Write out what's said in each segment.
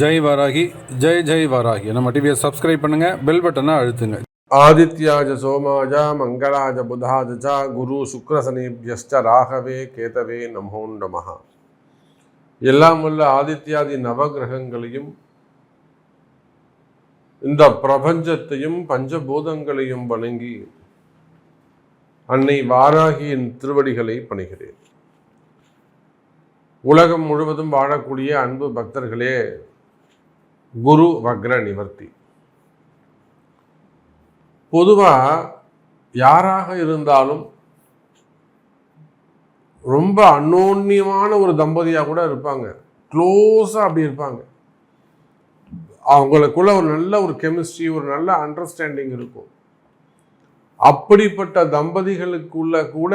ஜெய் வாராகி ஜெய் ஜெய் வாராகி. நம்ம டிவியை சப்ஸ்கிரைப் பண்ணுங்க பெல் பட்டனை அழுத்துங்க. ஆதித்யாஜ சோமாஜ மங்களாஜ புதாஜ ச குரு சுக்ரசனிபியஸ்ட ராகவே கேதவே நமோ நமஹ. எல்லாம் உள்ள ஆதித்யாதி நவகிரகங்களையும் இந்த பிரபஞ்சத்தையும் பஞ்சபூதங்களையும் வணங்கி அன்னை வாராகியின் திருவடிகளை பணிகிறேன். உலகம் முழுவதும் வாழக்கூடிய அன்பு பக்தர்களே குரு வக்ர நிவர்த்தி. பொதுவாக யாராக இருந்தாலும் ரொம்ப அன்னோன்யமான ஒரு தம்பதியாக கூட இருப்பாங்க. க்ளோஸாக அப்படி இருப்பாங்க. அவங்களுக்குள்ள ஒரு நல்ல ஒரு கெமிஸ்ட்ரி ஒரு நல்ல அண்டர்ஸ்டாண்டிங் இருக்கும். அப்படிப்பட்ட தம்பதிகளுக்குள்ள கூட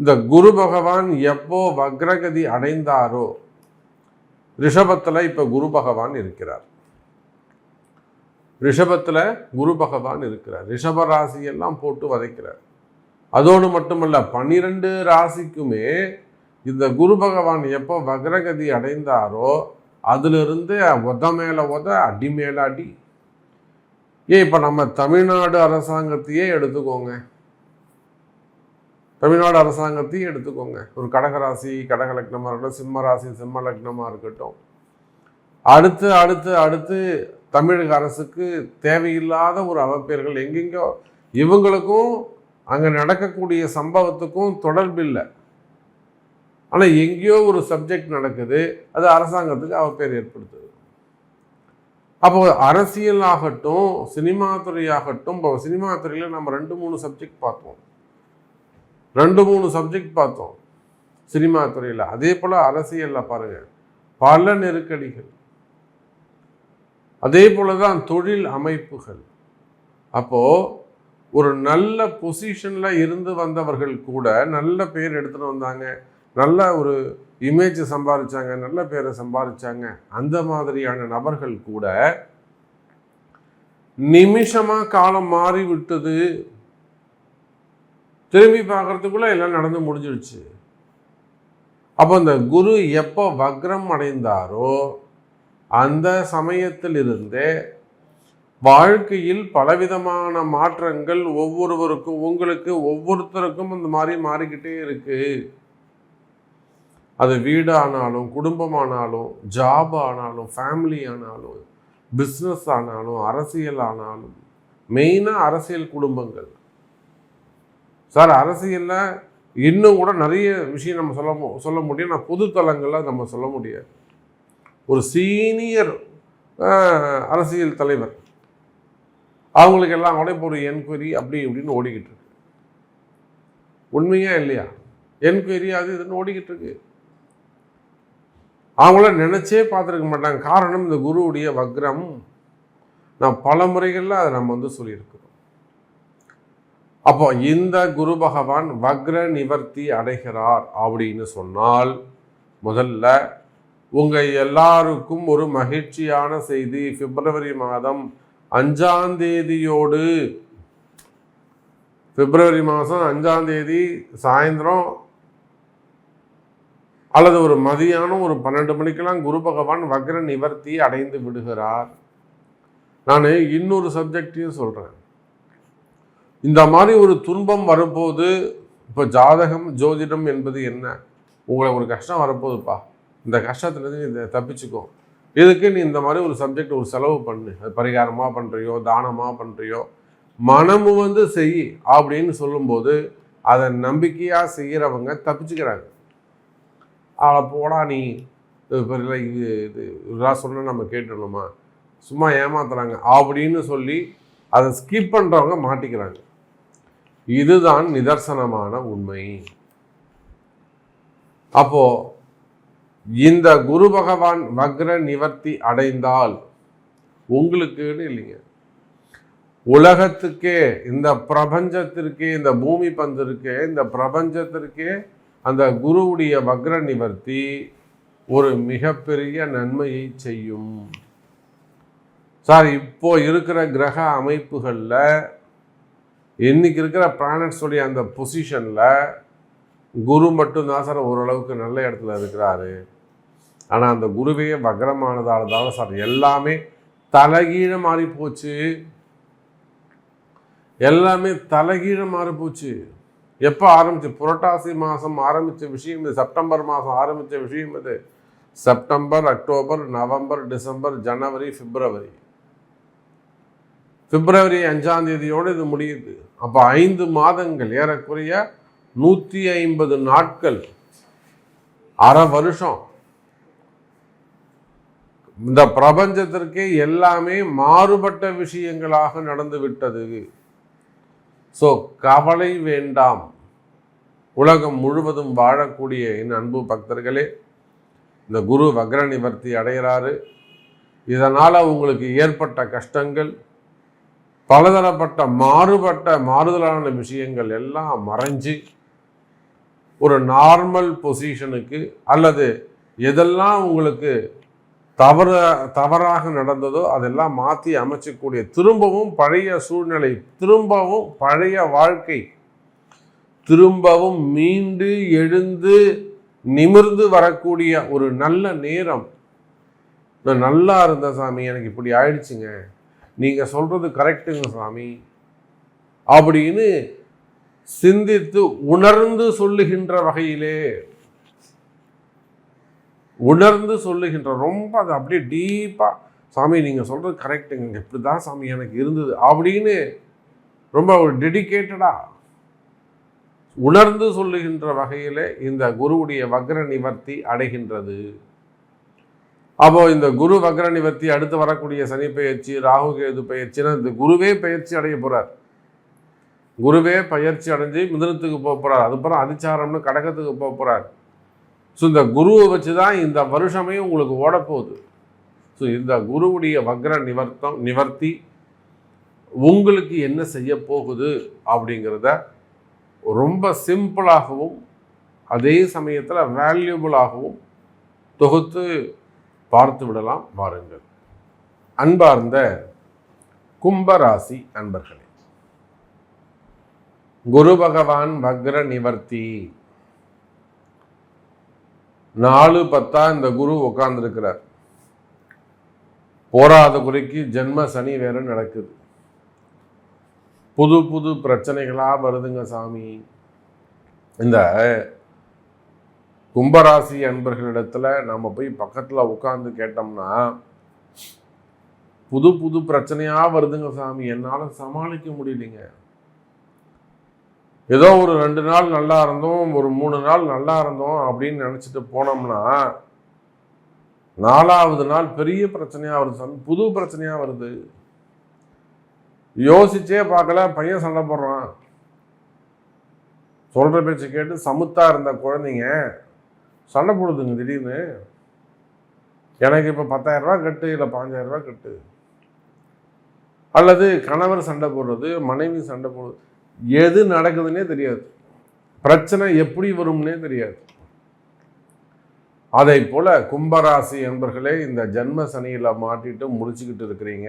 இந்த குரு பகவான் எப்போ வக்ரகதி அடைந்தாரோ ரிஷபத்தில் இப்போ குரு பகவான் இருக்கிறார். ரிஷபத்தில் குரு பகவான் இருக்கிறார். ரிஷப ராசியெல்லாம் போட்டு வதைக்கிறார். அதோடு மட்டுமல்ல பன்னிரெண்டு ராசிக்குமே இந்த குரு பகவான் எப்போ வக்ரகதி அடைந்தாரோ அதிலிருந்து உத மேலே உத அடி மேலே அடி. ஏன் இப்போ நம்ம தமிழ்நாடு அரசாங்கத்தையே எடுத்துக்கோங்க. தமிழ்நாடு அரசாங்கத்தையும் எடுத்துக்கோங்க. ஒரு கடகராசி கடகலக்னமாக இருக்கட்டும் சிம்ம ராசி சிம்ம லக்னமாக இருக்கட்டும். அடுத்து அடுத்து அடுத்து தமிழக அரசுக்கு தேவையில்லாத ஒரு அவப்பேர்கள் எங்கெங்கோ இவங்களுக்கும் அங்கே நடக்கக்கூடிய சம்பவத்துக்கும் தொடர்பில்லை ஆனால் எங்கேயோ ஒரு சப்ஜெக்ட் நடக்குது அது அரசாங்கத்துக்கு அவப்பேர் ஏற்படுத்துது. அப்போ அரசியல் ஆகட்டும் சினிமா துறையாகட்டும் இப்போ சினிமா துறையில் நம்ம ரெண்டு மூணு சப்ஜெக்ட் பார்த்தோம் ரெண்டு மூணு சப்ஜெக்ட் பார்த்தோம். சினிமா துறையில். அதே போல் அரசியலில் பாருங்கள் பல நெருக்கடிகள். அதே போல தான் தொழில் அமைப்புகள். அப்போது ஒரு நல்ல பொசிஷனில் இருந்து வந்தவர்கள் கூட நல்ல பேர் எடுத்துகிட்டு வந்தாங்க. நல்ல ஒரு இமேஜ் சம்பாதிச்சாங்க நல்ல பேரை சம்பாதிச்சாங்க அந்த மாதிரியான நபர்கள் கூட நிமிஷமாக காலம் மாறி விட்டது திரும்பி பார்க்கறதுக்குள்ள எல்லாம் நடந்து முடிஞ்சிடுச்சு. அப்போ இந்த குரு எப்போ வக்ரம் அடைந்தாரோ அந்த சமயத்திலிருந்தே வாழ்க்கையில் பலவிதமான மாற்றங்கள் ஒவ்வொருவருக்கும் உங்களுக்கு ஒவ்வொருத்தருக்கும் இந்த மாதிரி மாறிக்கிட்டே இருக்கு. அது வீடானாலும் குடும்பமானாலும் ஜாப் ஆனாலும் ஃபேமிலி ஆனாலும் பிஸ்னஸ் ஆனாலும் அரசியல் ஆனாலும் மெயினாக அரசியல் குடும்பங்கள். சார் அரசியலில் இன்னும் கூட நிறைய விஷயம் நம்ம சொல்ல சொல்ல முடியும். நான் பொது தளங்களில் நம்ம சொல்ல முடியாது. ஒரு சீனியர் அரசியல் தலைவர் அவங்களுக்கு எல்லாம் கூட இப்போ ஒரு என்கொயரி அப்படி இப்படின்னு ஓடிக்கிட்டு இருக்கு. உண்மையா இல்லையா? என்கொயரி அது இதுன்னு ஓடிக்கிட்டு இருக்கு. அவங்கள நினச்சே பார்த்துருக்க மாட்டாங்க. காரணம் இந்த குருவுடைய வக்ரம். நான் பல முறைகளில் அதை நம்ம வந்து சொல்லியிருக்கோம் அப்போ இந்த குரு பகவான் வக்ர நிவர்த்தி அடைகிறார் அப்படின்னு சொன்னால் முதல்ல உங்கள் எல்லாருக்கும் ஒரு மகிழ்ச்சியான செய்தி. பிப்ரவரி மாதம் அஞ்சாம் தேதியோடு பிப்ரவரி மாதம் அஞ்சாம் தேதி சாயந்தரம் அல்லது ஒரு மதியானம் ஒரு பன்னெண்டு மணிக்கெல்லாம் குரு பகவான் வக்ர நிவர்த்தி அடைந்து விடுகிறார். நான் இன்னொரு சப்ஜெக்டையும் சொல்கிறேன் இந்த மாதிரி ஒரு துன்பம் வரும்போது இப்போ ஜாதகம் ஜோதிடம் என்பது என்ன? உங்களை ஒரு கஷ்டம் வரப்போகுதுப்பா. இந்த கஷ்டத்துலேருந்து நீ இதை தப்பிச்சுக்கோ. இதுக்கு நீ இந்த மாதிரி ஒரு சப்ஜெக்ட் ஒரு செலவு பண்ணு. அது பரிகாரமாக பண்ணுறியோ தானமாக பண்ணுறியோ மனமு வந்து செய் அப்படின்னு சொல்லும்போது அதை நம்பிக்கையாக செய்கிறவங்க தப்பிச்சுக்கிறாங்க. அதை போடா நீ. இது இது இது இதெல்லாம் சொன்னால் நம்ம கேட்டுடணுமா? சும்மா ஏமாத்துறாங்க. அப்படின்னு சொல்லி அதை ஸ்கிப் பண்ணுறவங்க மாட்டிக்கிறாங்க. இதுதான் நிதர்சனமான உண்மை. அப்போ இந்த குரு பகவான் வக்ர நிவர்த்தி அடைந்தால் உங்களுக்குன்னு இல்லைங்க. உலகத்துக்கே இந்த பிரபஞ்சத்திற்கே இந்த பூமி பந்திற்கே இந்த பிரபஞ்சத்திற்கே அந்த குருவுடைய வக்ர நிவர்த்தி ஒரு மிகப்பெரிய நன்மையை செய்யும். சார் இப்போ இருக்கிற கிரக அமைப்புகளில் இன்றைக்கி இருக்கிற பிளானட்ஸுடைய அந்த பொசிஷனில் குரு மட்டும்தான் சார் ஓரளவுக்கு நல்ல இடத்துல இருக்கிறாரு. ஆனால் அந்த குருவே வக்ரமானதால தான் சார் எல்லாமே தலைகீழ மாறி போச்சு. எல்லாமே தலைகீழ மாறி போச்சு. எப்போ ஆரம்பிச்சு? புரட்டாசி மாதம் ஆரம்பித்த விஷயம் இது செப்டம்பர் மாதம் ஆரம்பித்த விஷயம் இது. செப்டம்பர் அக்டோபர் நவம்பர் டிசம்பர் ஜனவரி பிப்ரவரி. பிப்ரவரி அஞ்சாம் தேதியோடு இது முடியுது. அப்போ ஐந்து மாதங்கள் ஏறக்குறைய நூற்றி ஐம்பது நாட்கள் அரை வருஷம். இந்த பிரபஞ்சத்திற்கே எல்லாமே மாறுபட்ட விஷயங்களாக நடந்து விட்டது. ஸோ கவலை வேண்டாம். உலகம் முழுவதும் வாழக்கூடிய என் அன்பு பக்தர்களே இந்த குரு வக்ர நிவர்த்தி அடைகிறாரு. இதனால் உங்களுக்கு ஏற்பட்ட கஷ்டங்கள் பலதரப்பட்ட மாறுபட்ட மாறுதலான விஷயங்கள் எல்லாம் மறைஞ்சு ஒரு நார்மல் பொசிஷனுக்கு அல்லது எதெல்லாம் உங்களுக்கு தவற தவறாக நடந்ததோ அதெல்லாம் மாற்றி அமைச்சக்கூடிய திரும்பவும் பழைய சூழ்நிலை திரும்பவும் பழைய வாழ்க்கை திரும்பவும் மீண்டு எழுந்து நிமிர்ந்து வரக்கூடிய ஒரு நல்ல நேரம். நான் நல்லா இருந்தேன் சாமி எனக்கு இப்படி ஆயிடுச்சுங்க. நீங்கள் சொல்கிறது கரெக்டுங்க சாமி. அப்படின்னு சிந்தித்து உணர்ந்து சொல்லுகின்ற வகையிலே உணர்ந்து சொல்லுகின்ற ரொம்ப அது அப்படியே டீப்பாக சாமி நீங்கள் சொல்கிறது கரெக்டுங்க இப்படி தான் சாமி எனக்கு இருந்தது அப்படின்னு ரொம்ப ஒரு டெடிக்கேட்டடாக உணர்ந்து சொல்லுகின்ற வகையில் இந்த குருவுடைய வக்ர நிவர்த்தி அடைகின்றது. அப்போ இந்த குரு வக்ர நிவர்த்தி அடுத்து வரக்கூடிய சனி பயிற்சி ராகு கேது பயிற்சினா இந்த குருவே பயிற்சி அடைய போறார். குருவே பயிற்சி அடைஞ்சு மிதனத்துக்கு போக போறார். அதுக்கப்புறம் அதிச்சாரம்னு கடகத்துக்கு போக போறார். ஸோ இந்த குருவை வச்சு தான் இந்த வருஷமே உங்களுக்கு ஓடப்போகுது. ஸோ இந்த குருவுடைய வக்ர நிவர்த்தம் நிவர்த்தி உங்களுக்கு என்ன செய்ய போகுது அப்படிங்கிறத ரொம்ப சிம்பிளாகவும் அதே சமயத்தில் வேல்யூபிளாகவும் தொகுத்து பார்த்து விடலாம் வாருங்கள். அன்பார்ந்த கும்பராசி அன்பர்களே குரு பகவான் வக்ர நிவர்த்தி. நாலு பத்தா இந்த குரு உட்கார்ந்துருக்கிறார் போராத குறைக்கு ஜென்ம சனி வேற நடக்குது. புது புது பிரச்சனைகளா வருதுங்க சாமி. இந்த கும்பராசி அன்பர்களிடத்துல நம்ம போய் பக்கத்துல உட்காந்து கேட்டோம்னா புது புது பிரச்சனையா வருதுங்க சாமி. என்னால சமாளிக்க முடியலைங்க. ஏதோ ஒரு ரெண்டு நாள் நல்லா இருந்தோம் ஒரு மூணு நாள் நல்லா இருந்தோம் அப்படின்னு நினச்சிட்டு போனோம்னா நாலாவது நாள் பெரிய பிரச்சனையாக வருது சாமி. புது பிரச்சனையாக வருது. யோசிச்சே பார்க்கல பையன் சண்டை போடுறான். சொல்கிற பேச்சு கேட்டு சமுத்தா இருந்த குழந்தைங்க சண்டை போடுதுங்க திடீர்னு. எனக்கு இப்போ பத்தாயிரரூபா கட்டு இல்லை பாஞ்சாயிரரூபா ரூபாய் கட்டு. அல்லது கணவர் சண்டை போடுறது மனைவி சண்டை போடுறது எது நடக்குதுன்னே தெரியாது. பிரச்சனை எப்படி வரும்னே தெரியாது. அதை போல கும்பராசி என்பர்களே இந்த ஜன்ம சனியில் மாட்டிட்டு முடிச்சுக்கிட்டு இருக்கிறீங்க.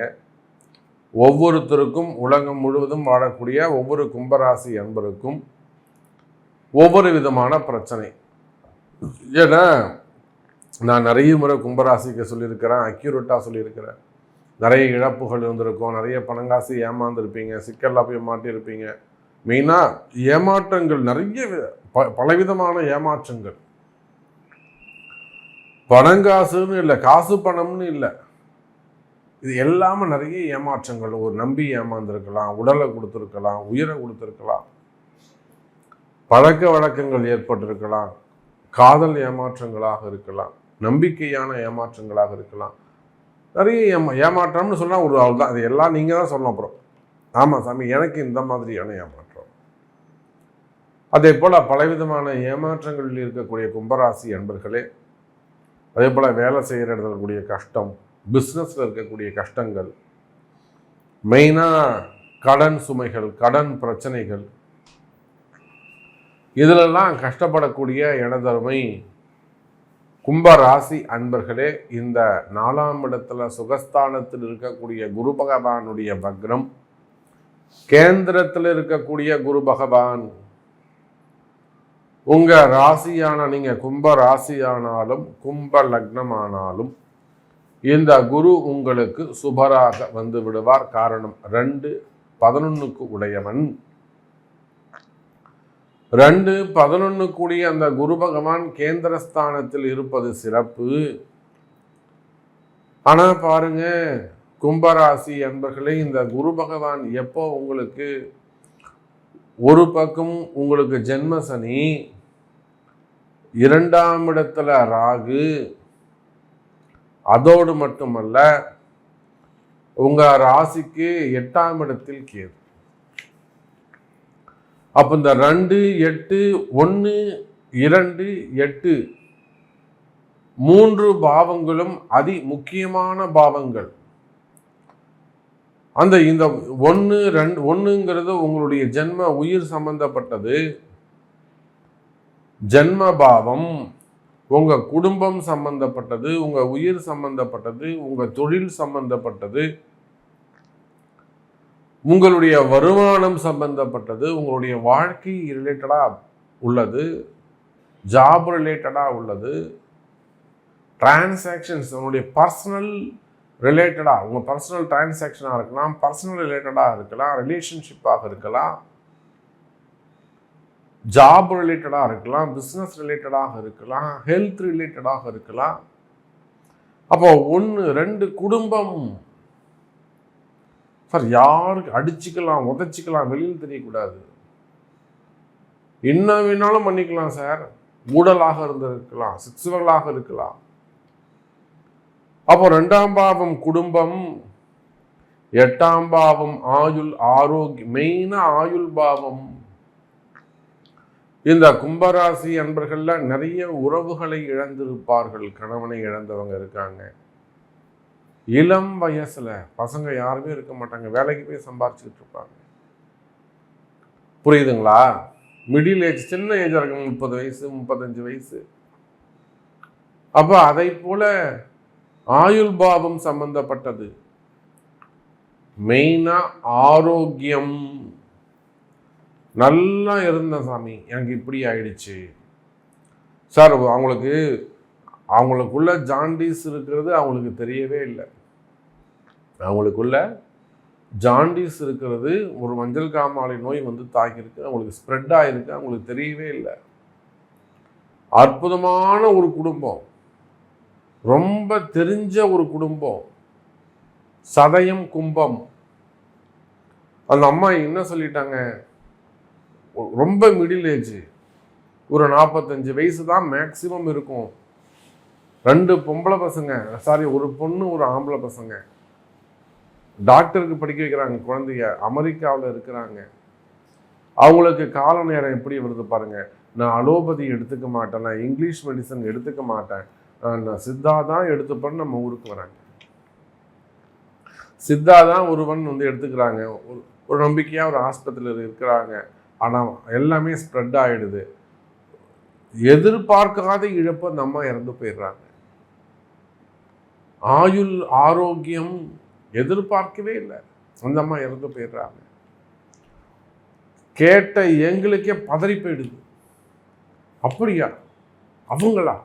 ஒவ்வொருத்தருக்கும் உலகம் முழுவதும் வாழக்கூடிய ஒவ்வொரு கும்பராசி என்பருக்கும் ஒவ்வொரு விதமான பிரச்சனை. ஏன்னா நான் நிறைய முறை கும்பராசிக்கு சொல்லியிருக்கிறேன் அக்யூரேட்டாக சொல்லியிருக்கிறேன். நிறைய இழப்புகள் இருந்திருக்கும் நிறைய பணங்காசு ஏமாந்துருப்பீங்க சிக்கலாக போய் மாட்டியிருப்பீங்க. மெயினாக ஏமாற்றங்கள் நிறைய ப பலவிதமான ஏமாற்றங்கள். பணங்காசுன்னு இல்லை காசு பணம்னு இல்லை. இது எல்லாமே நிறைய ஏமாற்றங்கள். ஒரு நம்பி ஏமாந்துருக்கலாம் உடலை கொடுத்துருக்கலாம் உயிரை கொடுத்துருக்கலாம். பழக்க வழக்கங்கள் ஏற்பட்டிருக்கலாம். காதல் ஏமாற்றங்களாக இருக்கலாம் நம்பிக்கையான ஏமாற்றங்களாக இருக்கலாம். நிறைய ஏமா ஏமாற்றம்னு சொன்னால் ஒரு ஆள் தான் அது எல்லாம் நீங்கள் தான் சொல்லணும் அப்புறம். ஆமாம் சாமி எனக்கு இந்த மாதிரியான ஏமாற்றம். அதே போல் பலவிதமான ஏமாற்றங்களில் இருக்கக்கூடிய கும்பராசி அன்பர்களே அதே போல் வேலை செய்கிற இடத்துல இருக்கக்கூடிய கஷ்டம் பிஸ்னஸில் இருக்கக்கூடிய கஷ்டங்கள் மெயினாக கடன் சுமைகள் கடன் பிரச்சனைகள் இதிலெல்லாம் கஷ்டப்படக்கூடிய இடதருமை கும்ப ராசி அன்பர்களே இந்த நாலாம் இடத்துல சுகஸ்தானத்தில் இருக்கக்கூடிய குரு பகவானுடைய வக்ரம் கேந்திரத்தில் இருக்கக்கூடிய குரு பகவான் உங்கள் ராசியான நீங்கள் கும்ப ராசியானாலும் கும்ப லக்னமானாலும் இந்த குரு உங்களுக்கு சுபராக வந்து விடுவார். காரணம் ரெண்டு பதினொன்னுக்கு உடையவன். ரெண்டு பதினொன்று கூடிய அந்த குரு பகவான் கேந்திரஸ்தானத்தில் இருப்பது சிறப்பு. ஆனால் பாருங்க கும்பராசி என்பர்களே இந்த குரு பகவான் எப்போ உங்களுக்கு ஒரு பக்கம் உங்களுக்கு ஜென்ம சனி இரண்டாம் இடத்துல ராகு அதோடு மட்டுமல்ல உங்கள் ராசிக்கு எட்டாம் இடத்தில் கேது. அப்போ இந்த ரெண்டு எட்டு ஒன்று இரண்டு எட்டு மூன்று பாவங்களும் அதி முக்கியமான பாவங்கள். அந்த இந்த ஒன்று ரெண்டு ஒன்றுங்கிறது உங்களுடைய ஜென்ம உயிர் சம்பந்தப்பட்டது. ஜென்ம பாவம் உங்கள் குடும்பம் சம்பந்தப்பட்டது உங்கள் உயிர் சம்பந்தப்பட்டது உங்கள் தொழில் சம்பந்தப்பட்டது. உங்களுடைய வருமானம் சம்பந்தப்பட்டது உங்களுடைய வாழ்க்கை ரிலேட்டடாக உள்ளது ஜாப் ரிலேட்டடாக உள்ளது டிரான்சாக்ஷன்ஸ் உங்களுடைய பர்சனல் ரிலேட்டடாக உங்கள் பர்சனல் டிரான்சாக்ஷனாக இருக்கலாம் பர்சனல் ரிலேட்டடாக இருக்கலாம் ரிலேஷன்ஷிப்பாக இருக்கலாம் ஜாப் ரிலேட்டடாக இருக்கலாம் பிஸ்னஸ் ரிலேட்டடாக இருக்கலாம் ஹெல்த் ரிலேட்டடாக இருக்கலாம். அப்போ ஒன்று ரெண்டு குடும்பம் சார் யாருக்கு அடிச்சுக்கலாம் உதச்சிக்கலாம் வெளியில் தெரியக்கூடாது. என்ன வேணாலும் பண்ணிக்கலாம் சார். ஊடலாக இருந்திருக்கலாம் சிக்ஸுவலாக இருக்கலாம். அப்போ ரெண்டாம் பாவம் குடும்பம் எட்டாம் பாவம் ஆயுள் ஆரோக்கியம் மெயினாக ஆயுள் பாவம். இந்த கும்பராசி அன்பர்களில் நிறைய உறவுகளை இழந்திருப்பார்கள் கணவனை இழந்தவங்க இருக்காங்க. இளம் வயசில் பசங்க யாருமே இருக்க மாட்டாங்க. வேலைக்கு போய் சம்பாரிச்சுக்கிட்டு இருப்பாங்க. புரியுதுங்களா? மிடில் ஏஜ் சின்ன ஏஜாக இருக்கும் முப்பது வயசு முப்பத்தஞ்சு வயசு. அப்போ அதை போல ஆயுள் பாவம் சம்பந்தப்பட்டது. மெயினாக ஆரோக்கியம். நல்லா இருந்தேன் சாமி. எனக்கு இப்படி ஆயிடுச்சு. சார் அவங்களுக்கு அவங்களுக்குள்ள ஜாண்டிஸ் இருக்கிறது அவங்களுக்கு தெரியவே இல்லை. அவங்களுக்குள்ள ஜாண்டிஸ் இருக்கிறது ஒரு மஞ்சள் காமாலை நோய் வந்து தாக்கியிருக்கு அவங்களுக்கு ஸ்ப்ரெட் ஆகிருக்கு அவங்களுக்கு தெரியவே இல்லை. அற்புதமான ஒரு குடும்பம். ரொம்ப தெரிஞ்ச ஒரு குடும்பம். சதயம் கும்பம். அந்த அம்மா என்ன சொல்லிட்டாங்க? ரொம்ப மிடில் ஏஜ் ஒரு நாற்பத்தஞ்சு வயசு தான் மேக்சிமம் இருக்கும். ரெண்டு பொம்பளை பசங்க சாரி ஒரு பொண்ணு ஒரு ஆம்பளை பசங்க. டாக்டருக்கு படிக்க வைக்கிறாங்க குழந்தைய அமெரிக்காவில் இருக்கிறாங்க. அவங்களுக்கு கால நேரம் எப்படி வருது பாருங்க. நான் அலோபதி எடுத்துக்க மாட்டேன் நான் இங்கிலீஷ் மெடிசன் எடுத்துக்க மாட்டேன். நான் சித்தா தான் எடுத்துப்பேன்னு நம்ம ஊருக்கு வராங்க. சித்தா தான் ஒருவன் வந்து எடுத்துக்கிறாங்க. ஒரு ஒரு நம்பிக்கையாக ஒரு ஆஸ்பத்திரியில் இருக்கிறாங்க. ஆனால் எல்லாமே ஸ்ப்ரெட் ஆகிடுது எதிர்பார்க்காத இழப்பை நம்ம இறந்து போயிடுறாங்க. ஆயுள் ஆரோக்கியம் எதிர்பார்க்கவே இல்லை. அந்த அம்மா இறந்து போயிடுறாங்க. கேட்ட எங்களுக்கே பதறி போயிடுது. அப்படியா? அவங்களா?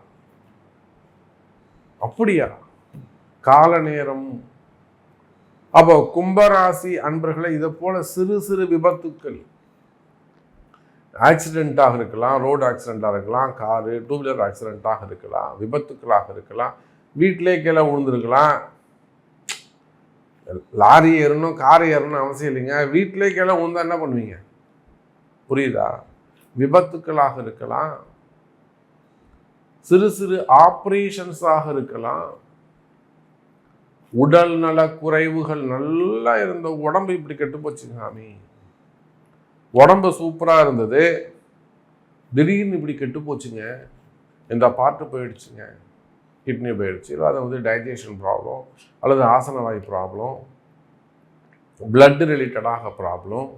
அப்படியா? கால நேரம். அப்போ கும்பராசி அன்பர்களை இதை போல சிறு சிறு விபத்துக்கள். ஆக்சிடெண்ட்டாக இருக்கலாம் ரோடு ஆக்சிடெண்ட்டாக இருக்கலாம் காரு டூ வீலர் ஆக்சிடெண்ட்டாக இருக்கலாம் விபத்துக்களாக இருக்கலாம் வீட்டிலே கீழே விழுந்திருக்கலாம் லாரி ஏறணும் கார் ஏறணும் அவசியம் இல்லைங்க. வீட்டிலே கீழே உந்தா என்ன பண்ணுவீங்க? புரியுதா? விபத்துக்களாக இருக்கலாம். சிறு சிறு ஆப்ரேஷன்ஸாக இருக்கலாம். உடல் நல குறைவுகள் நல்லா இருந்த உடம்பு இப்படி கெட்டு போச்சு சாமி. உடம்பு சூப்பராக இருந்தது. திடீர்னு இப்படி கெட்டு போச்சுங்க. இந்த பாட்டு போயிடுச்சுங்க. கிட்னி போயிடுச்சு இல்லை அது வந்து டைஜஷன் ப்ராப்ளம் அல்லது ஆசனவாய் ப்ராப்ளம் பிளட் ரிலேட்டடாக ப்ராப்ளம்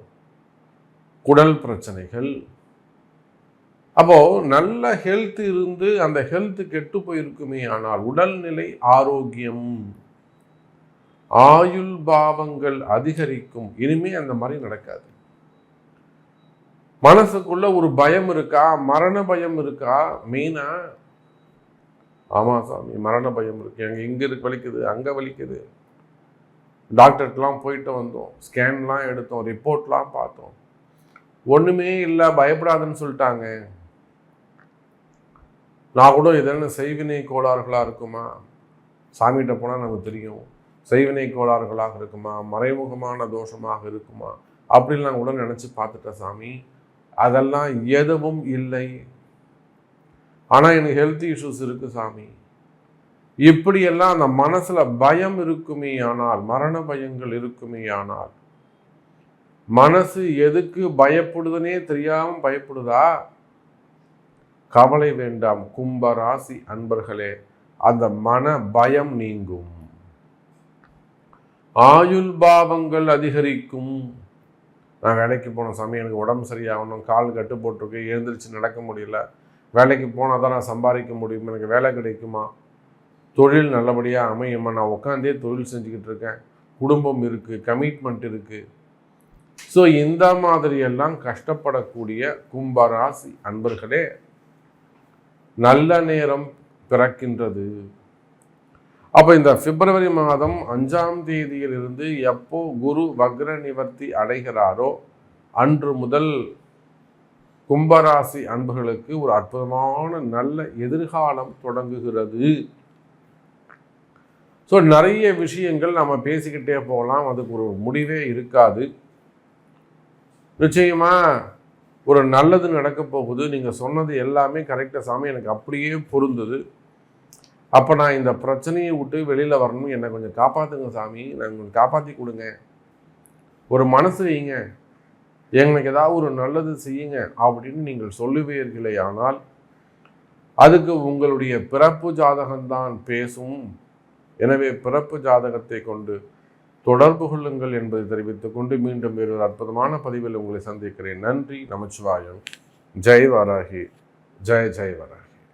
குடல் பிரச்சனைகள். அப்போது நல்ல ஹெல்த் இருந்து அந்த ஹெல்த் கெட்டு போயிருக்குமே ஆனால் உடல்நிலை ஆரோக்கியம். ஆயுள் பாவங்கள் அதிகரிக்கும். இனிமே அந்த மாதிரி நடக்காது. மனசுக்குள்ள ஒரு பயம் இருக்கா? மரண பயம் இருக்கா? மெயினாக ஆமாம் சாமி மரண பயம் இருக்குது எங்கள் இங்கே இருக்கு வலிக்குது அங்கே வலிக்குது. டாக்டர்கிட்டலாம் போயிட்டு வந்தோம். ஸ்கேன்லாம் எடுத்தோம் ரிப்போர்ட்லாம் பார்த்தோம். ஒன்றுமே இல்லை பயப்படாதுன்னு சொல்லிட்டாங்க. நான் கூட இதென்ன செய்வினை கோளாறுகளாக இருக்குமா? சாமிகிட்ட போனால் நமக்கு தெரியும். செய்வினை கோளாறுகளாக இருக்குமா? மறைமுகமான தோஷமாக இருக்குமா? அப்படின்னு நான் கூட நினச்சி பார்த்துட்டேன் சாமி. அதெல்லாம் எதுவும் இல்லை. ஆனால் எனக்கு ஹெல்த் இஷ்யூஸ் இருக்குது சாமி. இப்படியெல்லாம் அந்த மனசில் பயம் இருக்குமே ஆனால் மரண பயங்கள் இருக்குமே ஆனால் மனசு எதுக்கு பயப்படுதுன்னே தெரியாமல் பயப்படுதா? கவலை வேண்டாம் கும்ப ராசி அன்பர்களே அந்த மன பயம் நீங்கும். ஆயுள் பாவங்கள் அதிகரிக்கும். நான் வேலைக்கு போன சாமி எனக்கு உடம்பு சரியாகணும் கால் கட்டு போட்டிருக்கு எழுந்திரிச்சு நடக்க முடியல. வேலைக்கு போனால் தான் நான் சம்பாதிக்க முடியும் எனக்கு வேலை கிடைக்குமா? தொழில் நல்லபடியாக அமையுமா? நான் உட்காந்தே தொழில் செஞ்சுக்கிட்டு இருக்கேன். குடும்பம் இருக்குது கமிட்மெண்ட் இருக்குது ஸோ இந்த மாதிரியெல்லாம் கஷ்டப்படக்கூடிய கும்பராசி அன்பர்களே நல்ல நேரம் பிறக்கின்றது. அப்போ இந்த பிப்ரவரி மாதம் அஞ்சாம் தேதியிலிருந்து எப்போ குரு வக்ர நிவர்த்தி அடைகிறாரோ அன்று முதல் கும்பராசி அன்புகளுக்கு ஒரு அற்புதமான நல்ல எதிர்காலம் தொடங்குகிறது. ஸோ நிறைய விஷயங்கள் நம்ம பேசிக்கிட்டே போகலாம். அதுக்கு ஒரு முடிவே இருக்காது. நிச்சயமா ஒரு நல்லது நடக்க போகுது. நீங்கள் சொன்னது எல்லாமே கரெக்டாக சாமி எனக்கு அப்படியே பொருந்தது. அப்போ நான் இந்த பிரச்சனையை விட்டு வெளியில் வரணும். என்னை கொஞ்சம் காப்பாற்றுங்க சாமி. நான் கொஞ்சம் காப்பாற்றி கொடுங்க. ஒரு மனசு வைங்க. எங்களுக்கு ஏதாவது ஒரு நல்லது செய்யுங்க அப்படின்னு நீங்கள் சொல்லுவீர்களே ஆனால் அதுக்கு உங்களுடைய பிறப்பு ஜாதகம்தான் பேசும். எனவே பிறப்பு ஜாதகத்தை கொண்டு தொடர்பு கொள்ளுங்கள் என்பதை தெரிவித்துக் கொண்டு மீண்டும் வேறொரு அற்புதமான பதிவில் உங்களை சந்திக்கிறேன். நன்றி நமச்சிவாயம். ஜெய் வாராகி. ஜெய ஜெய் வராகி.